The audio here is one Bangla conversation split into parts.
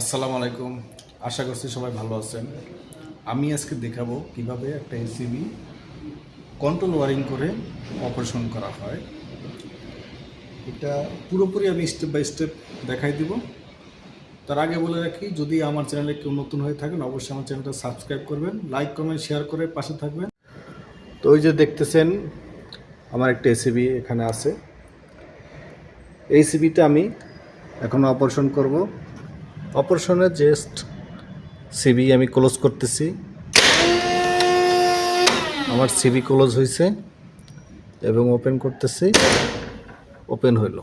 আসসালামু আলাইকুম। আশা করছি সবাই ভালো আছেন। আমি আজকে দেখাবো কীভাবে একটা এসিবি কন্ট্রোল ওয়ারিং করে অপারেশন করা হয়। এটা পুরোপুরি আমি স্টেপ বাই স্টেপ দেখাই দিব। তার আগে বলে রাখি, যদি আমার চ্যানেলে কেউ নতুন হয়ে থাকেন, অবশ্যই আমার চ্যানেলটা সাবস্ক্রাইব করবেন লাইক কমেন্ট শেয়ার করে পাশে থাকবেন। তো ওই যে দেখতেছেন, আমার একটা এসিবি এখানে আছে। এই সিবিতে আমি এখন অপারেশন করব। অপারেশনের জাস্ট সিবি আমি ক্লোজ করতেছি। আমার সিবি ক্লোজ হয়েছে এবং ওপেন করতেছি। ওপেন হইল।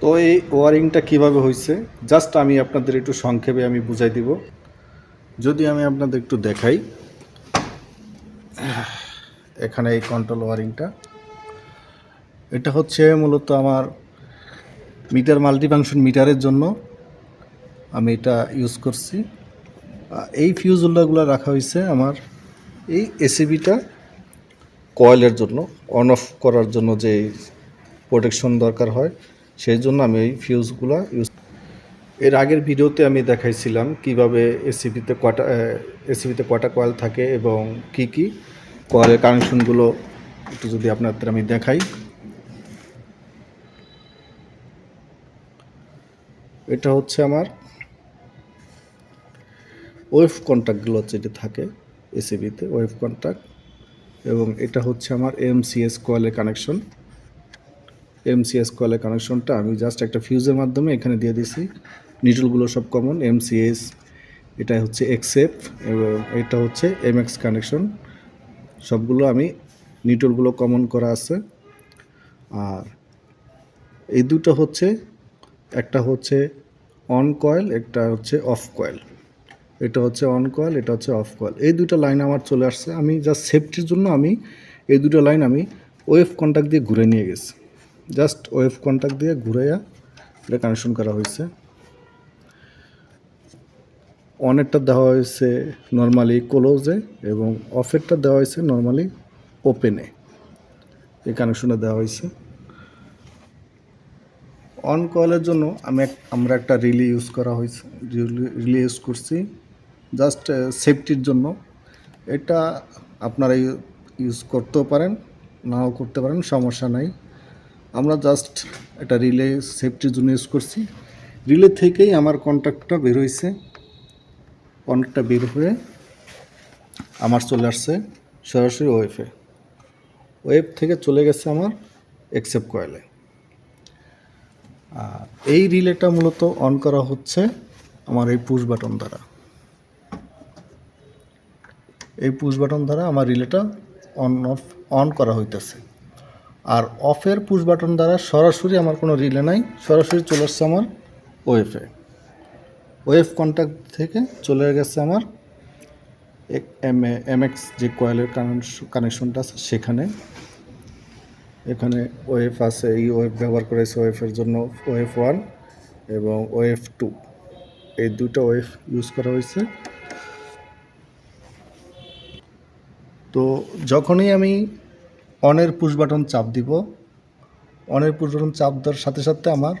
তো এই ওয়ারিংটা কীভাবে হয়েছে জাস্ট আমি আপনাদের একটু সংক্ষেপে আমি বুঝাই দিব। যদি আমি আপনাদের একটু দেখাই। এখানে এই কন্ট্রোল ওয়ারিংটা। এটা হচ্ছে মূলত আমার মিটার মাল্টিফাংশন মিটারের জন্য। আমি এটা ইউজ করছি। এই ফিউজগুলোগুলো রাখা হয়েছে আমার এই এসিবিটা কয়েলের জন্য অন অফ করার জন্য যে প্রোটেকশন দরকার হয়, সেই জন্য আমি এই ফিউজগুলো ইউজ এর আগের ভিডিওতে আমি দেখাইছিলাম কীভাবে এসিবিতে কটা এসিবিতে কটা কয়েল থাকে এবং কি কি কয়েলের কানেকশনগুলো একটু যদি আপনাদের আমি দেখাই। এটা হচ্ছে আমার ওয়েভ কন্ট্যাক্টগুলো যেটা থাকে এসিবিতে, ওয়েভ কন্ট্যাক্ট এবং এটা হচ্ছে আমার এমসিএস কয়েলের কানেকশন। এমসিএস কয়েলের কানেকশনটা আমি জাস্ট একটা ফিউজের মাধ্যমে এখানে দিয়ে দিছি নিটলগুলো সব কমন, এমসিএস এটা হচ্ছে এক্সএফ এবং এটা হচ্ছে এমএক্স কানেকশন। সবগুলো আমি নিটলগুলো কমন করা আছে। আর এই দুটো হচ্ছে, একটা হচ্ছে অন কয়েল, একটা হচ্ছে অফ কয়েল। এটা হচ্ছে অন কয়েল এটা হচ্ছে অফ কয়েল এই দুটো লাইন আমার চলে আসছে। আমি জাস্ট সেফটির জন্য আমি এই দুটো লাইন আমি ওয়েভ কন্ট্যাক্ট দিয়ে ঘুরে নিয়ে গেছি। জাস্ট ওয়েভ কন্ট্যাক্ট দিয়ে ঘুরাইয়া এটা কানেকশন করা হয়েছে। অনেরটা দেওয়া হয়েছে নর্মালি ক্লোজে এবং অফেরটা দেওয়া হয়েছে নর্মালি ওপেনে এই কানেকশনটা দেওয়া হয়েছে। অন কলের জন্য আমি আমরা একটা রিলি ইউজ করা হয়েছে। রিলি ইউজ করছি। জাস্ট সেফটির জন্য। এটা আপনারা ইউজ করতেও পারেন, নাও করতে পারেন, সমস্যা নাই। আমরা জাস্ট এটা রিলে সেফটির জন্য ইউজ করছি। রিলে থেকেই আমার কন্ট্যাক্টটা বের হয়েছে কন্ট্যাক্টটা বের হয়ে আমার চলে আসছে সরাসরি ওয়েফে ওয়েব থেকে চলে গেছে আমার এক্সেপ্ট কয়েলে এই রিলেটা মূলত অন করা হচ্ছে আমার এই পুশ বাটন দ্বারা। এই পুশ বাটন দ্বারা আমার রিলেটা অন অফ অন করা হইতেছে। আর অফের পুশ বাটন দ্বারা সরাসরি আমার কোনো রিলে নাই, সরাসরি চলে আসছে আমার ওয়েফে ওয়েভ কন্ট্যাক্ট থেকে চলে গেছে আমার এম এমএক্স যে কয়েলের কানেকশনটা আছে সেখানে। এখানে ওয়েফ আছে, এই ওয়েফ ব্যবহার করেছে ওয়েফের জন্য ওয়েফ ওয়ান এবং ওয়েফ টু এই দুটো ওয়েফ ইউজ করা হয়েছে। তো যখনই আমি অনের পুশ বাটন চাপ দিব, অনের পুশ বাটন চাপ দেওয়ার সাথে সাথে আমার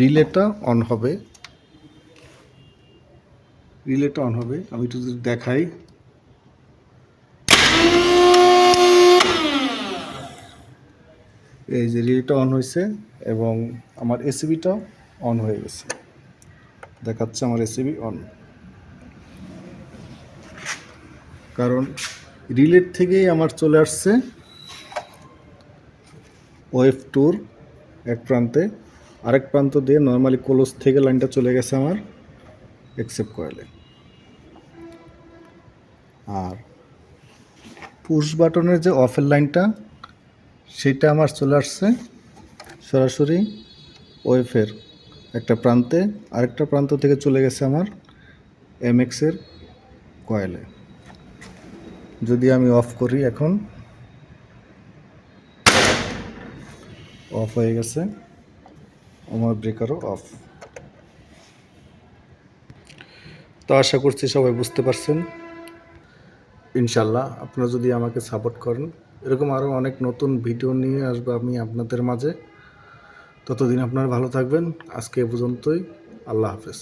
রিলেটা অন হবে। রিলেটা অন হবে, আমি একটু দেখাই। এই যে রিলেটা অন হয়েছে এবং আমার এসিবিটাও অন হয়ে গেছে। দেখাচ্ছে আমার এসিবি অন কারণ রিলের থেকেই আমার চলে আসছে ওয়েভ টুর এক প্রান্তে। আরেক প্রান্ত দিয়ে নর্মালি কোলোস থেকে লাইনটা চলে গেছে আমার এক্সেপ্ট কয়েলে। আর পুশ বাটনের যে অফের লাইনটা, সেটা আমার চলে আসছে সরাসরি ওয়েফের একটা প্রান্তে। আরেকটা প্রান্ত থেকে চলে গেছে আমার এমএক্সের কয়েলে। যদি আমি অফ করি এখন অফ হয়ে গেছে, আমার ব্রেকারও অফ তো আশা করছি সবাই বুঝতে পারছেন। ইনশাল্লাহ আপনারা যদি আমাকে সাপোর্ট করেন, এরকম আরও অনেক নতুন ভিডিও নিয়ে আসব আমি আপনাদের মাঝে। ততদিন আপনারা ভালো থাকবেন। আজকে এ পর্যন্তই। আল্লাহ হাফেজ।